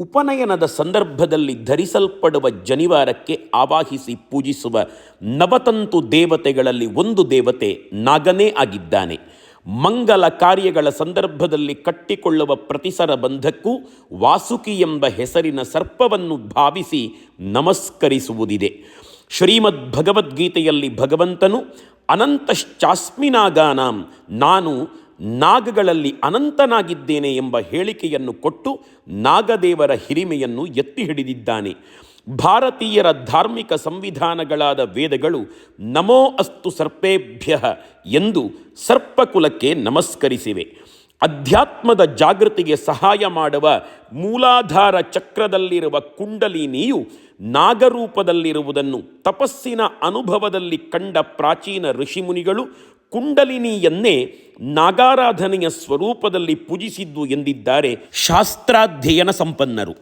ಉಪನಯನದ ಸಂದರ್ಭದಲ್ಲಿ ಧರಿಸಲ್ಪಡುವ ಜನಿವಾರಕ್ಕೆ ಆವಾಹಿಸಿ ಪೂಜಿಸುವ ನವತಂತು ದೇವತೆಗಳಲ್ಲಿ ಒಂದು ದೇವತೆ ನಾಗನೇ ಆಗಿದ್ದಾನೆ. ಮಂಗಲ ಕಾರ್ಯಗಳ ಸಂದರ್ಭದಲ್ಲಿ ಕಟ್ಟಿಕೊಳ್ಳುವ ಪ್ರತಿಸರ ಬಂಧಕ್ಕೂ ವಾಸುಕಿ ಎಂಬ ಹೆಸರಿನ ಸರ್ಪವನ್ನು ಭಾವಿಸಿ ನಮಸ್ಕರಿಸುವುದಿದೆ. ಶ್ರೀಮದ್ ಭಗವದ್ಗೀತೆಯಲ್ಲಿ ಭಗವಂತನು ಅನಂತಶ್ಚಾಸ್ಮಿನಾಗಾನಾಂ, ನಾನು ನಾಗಗಳಲ್ಲಿ ಅನಂತನಾಗಿದ್ದೇನೆ ಎಂಬ ಹೇಳಿಕೆಯನ್ನು ಕೊಟ್ಟು ನಾಗದೇವರ ಹಿರಿಮೆಯನ್ನು ಎತ್ತಿ ಹಿಡಿದಿದ್ದಾನೆ. ಭಾರತೀಯರ ಧಾರ್ಮಿಕ ಸಂವಿಧಾನಗಳಾದ ವೇದಗಳು ನಮೋ ಅಸ್ತು ಸರ್ಪೇಭ್ಯ ಎಂದು ಸರ್ಪಕುಲಕ್ಕೆ ನಮಸ್ಕರಿಸಿವೆ. ಅಧ್ಯಾತ್ಮದ ಜಾಗೃತಿಗೆ ಸಹಾಯ ಮಾಡುವ ಮೂಲಾಧಾರ ಚಕ್ರದಲ್ಲಿರುವ ಕುಂಡಲಿನಿಯು ನಾಗರೂಪದಲ್ಲಿರುವುದನ್ನು ತಪಸ್ಸಿನ ಅನುಭವದಲ್ಲಿ ಕಂಡ ಪ್ರಾಚೀನ ಋಷಿಮುನಿಗಳು ಕುಂಡಲಿನಿಯನ್ನೇ ನಾಗಾರಾಧನೆಯ ಸ್ವರೂಪದಲ್ಲಿ ಪೂಜಿಸಿದ್ದು ಎಂದಿದ್ದಾರೆ ಶಾಸ್ತ್ರಾಧ್ಯಯನ ಸಂಪನ್ನರು.